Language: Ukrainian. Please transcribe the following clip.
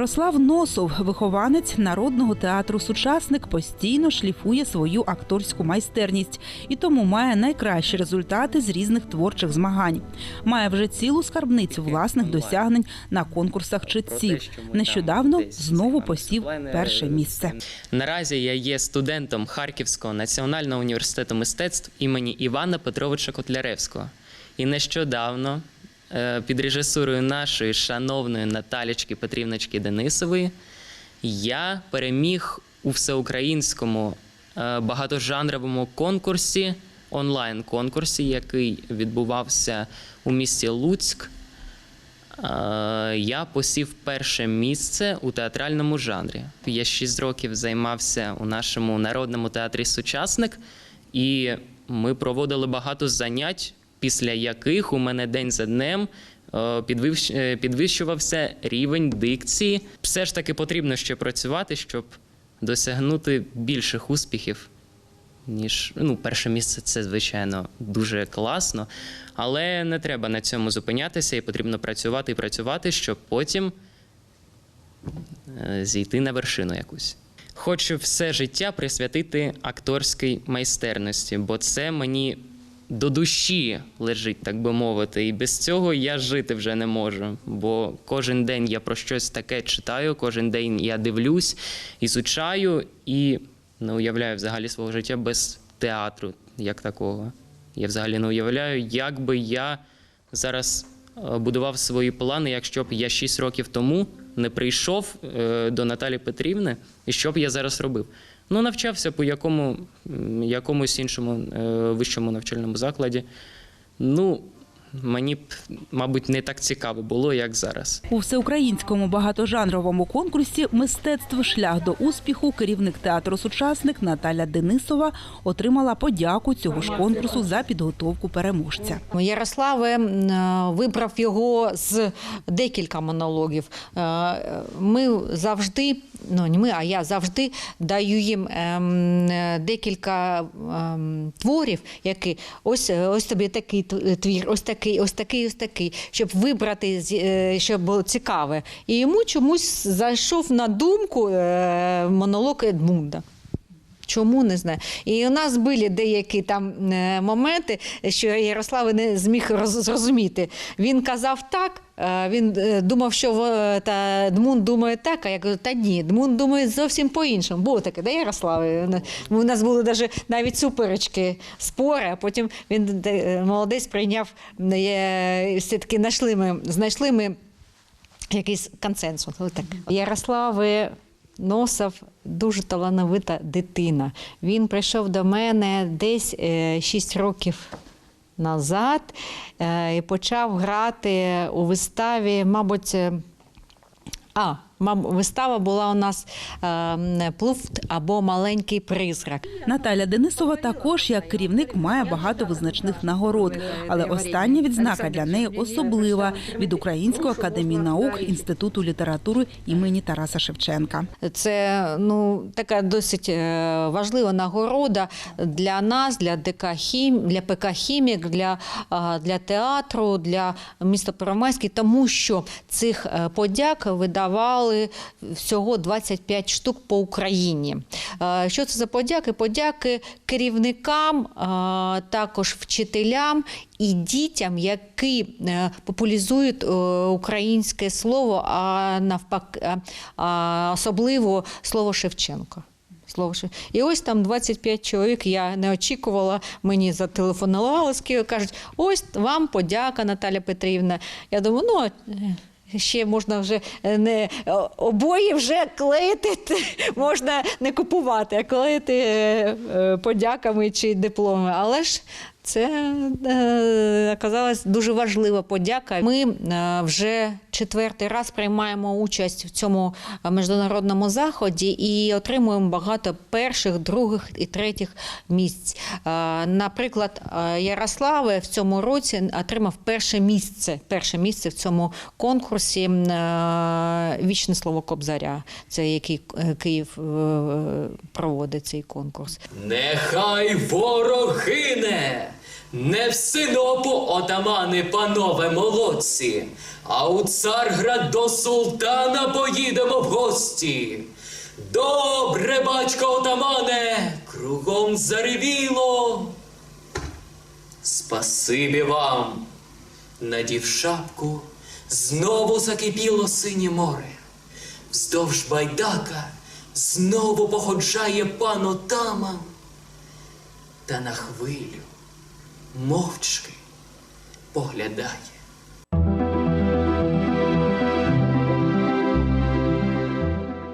Ярослав Носов, вихованець народного театру Сучасник, постійно шліфує свою акторську майстерність і тому має найкращі результати з різних творчих змагань. Має вже цілу скарбницю власних досягнень на конкурсах читців. Нещодавно знову посів перше місце. Наразі я є студентом Харківського національного університету мистецтв імені Івана Петровича Котляревського. І нещодавно під режисурою нашої шановної Наталічки Петрівночки Денисової я переміг у всеукраїнському е, багатожанровому конкурсі, онлайн-конкурсі, який відбувався у місті Луцьк. Е, Я посів перше місце у театральному жанрі. Я 6 років займався у нашому народному театрі Сучасник, і ми проводили багато занять, після яких у мене день за днем е, е, підвищувався рівень дикції. Все ж таки потрібно ще працювати, щоб досягнути більших успіхів ніж ну, перше місце це звичайно дуже класно, але не треба на цьому зупинятися і потрібно працювати і працювати, щоб потім е, зійти на вершину якусь. Хочу все життя присвятити акторській майстерності, бо це мені до душі лежить, так би мовити. І без цього я жити вже не можу. Бо кожен день я про щось таке читаю, кожен день я дивлюсь, ізучаю і не уявляю взагалі свого життя без театру як такого. Я взагалі не уявляю, як би я зараз е, будував свої плани, якщо б я 6 років тому не прийшов е, до Наталі Петрівни, і що б я зараз робив. Ну, навчався по якому, якомусь іншому е, вищому навчальному закладі. Ну, мені б, мабуть, не так цікаво було, як зараз. У всеукраїнському багатожанровому конкурсі Мистецтво шлях до успіху керівник театру Сучасник Наталя Денисова отримала подяку цього ж конкурсу за підготовку переможця. Ярославе е, вибрав його з декілька монологів. Е, Ми завжди, ну не ми, а я завжди даю їм е, декілька творів, які ось, ось тобі такий твір, ось такий, ось такий, ось такий, щоб вибрати, е, щоб було цікаве. І йому чомусь зайшов на думку е, монолог Едмунда. Чому не знаю. І у нас були деякі там е, моменти, що Ярослав не зміг зрозуміти. Він казав так. е, Він е, думав, що та Дмун думає так, а я кажу, та ні, Дмун думає зовсім по-іншому. Було таке, да, Ярославе? У нас були навіть, навіть суперечки, спори, а потім він молодець прийняв, все-таки знайшли ми, знайшли ми якийсь консенсус. Так. Ярославе Носов дуже талановита дитина. Він прийшов до мене десь 6 років назад е, і почав грати у виставі, мабуть. е, А, вистава була у нас е, Плуфт або маленький призрак. Наталя Денисова також як керівник має багато визначних нагород, але остання відзнака для неї особлива від Української академії наук Інституту літератури імені Тараса Шевченка. Це ну така досить е, важлива нагорода для нас, для ДК Хім, для ПК Хімік, для, для театру, для міста Первомайський, тому що цих е, подяк видавали всього 25 штук по Україні. Е, Що це за подяки? Подяки керівникам, е, також вчителям і дітям, які е, популяризують е, українське слово, а навпаки, особливо слово Шевченко. І ось там 25 чоловік. Я не очікувала, мені зателефонували з кажуть, ось вам подяка, Наталя Петрівна. Я думаю, ну. Е, Ще можна вже е, не обоє обої вже клеїти, можна не купувати, а клеїти е, е, подяками чи дипломи. Але ж це е, оказалась дуже важлива подяка. Ми е, вже четвертий раз приймаємо участь в цьому е, міжнародному заході і отримуємо багато перших, других і третіх місць. Е, Наприклад, е, Ярославе в цьому році отримав перше місце. Перше місце в цьому конкурсі е, Вічне слово Кобзаря. Це який е, Київ проводить цей конкурс. Нехай ворог гине, Не в синопу отамани, панове молодці, а у царград до султана поїдемо в гості. Добре, батько отамане, кругом заревіло. Спасибі вам. Надів шапку, знову закипіло синє море. Вздовж байдака знову походжає пан отаман. Та на хвилю мовчки поглядає.